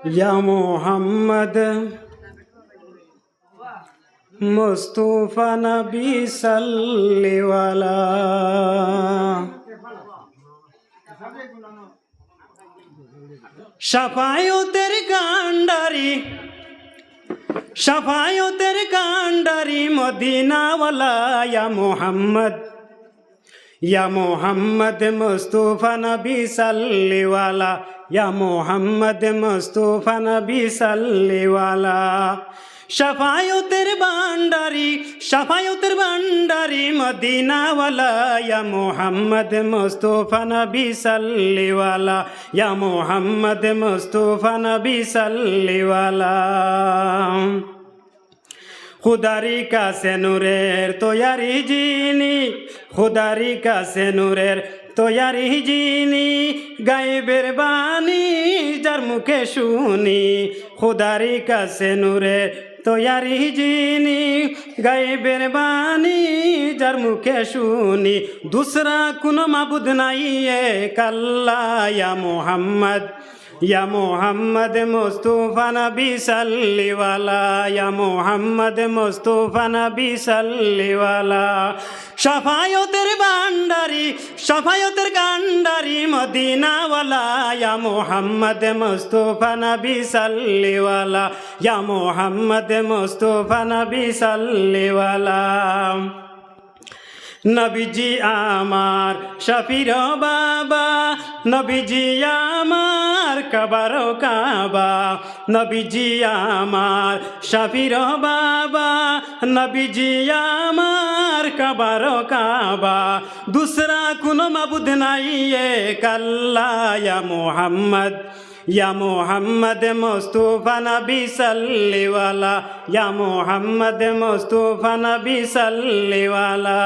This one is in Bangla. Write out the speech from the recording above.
ইয়া মোহাম্মদ মুস্তফা নবী সাল্লিওয়ালা সাফায়তের কান্ডারি সাফায়তের কান্ডারি মদিনাওয়ালা মোহাম্মদ ইয়া মোহাম্মদ মুস্তফা নবী সাল্লিওয়ালা মোহাম্মদ মুস্তফা নবী সাল্লিওয়ালা। সাফায়তের বান্ডারি সাফায়তের বান্ডারি মদিনাওয়ালা। ইয়া মোহাম্মদ মুস্তফা নবী সাল্লিওয়ালা। ইয়া মোহাম্মদ মুস্তফা নবী সাল্লিওয়ালা। খুদারি কাছে নূরের তৈয়ারি জিনি খুদারি কাছে নূরের তৈয়ারি জিনি গাইবের বাণী যার মুখে শুনি, খুদারি কাছে নূরে তৈয়ারি জিনি। গাইবের বাণী যার মুখে শুনি, দুসরা কোনো মাবুদ নাই এ কাল্লা মোহাম্মদ। মোহাম্মদ মুস্তফা নবী সাল্লিওয়ালা ইয়া মোহাম্মদ মুস্তফা নবী সাল্লিওয়ালা সাফায়তের বান্ডারি সাফায়তের কান্ডারি মদিনাওয়ালা ইয়া মোহাম্মদ মুস্তফা নবী সাল্লিওয়ালা ইয়া মোহাম্মদ মুস্তফা নবী সাল্লিওয়ালা নবীজি আমার শফির বাবা, নবীজি আমার কাবার কাবা, নবীজি আমার শফির বাবা, নবীজি আমার কাবার কাবা। দুসরা কোনো মাবুদ নাই এ কাল্লা ইয়া মোহাম্মদ ইয়া মোহাম্মদ মুস্তফা নবী সাল্লিওয়ালা ইয়া মোহাম্মদ মুস্তফা নবী সাল্লিওয়ালা।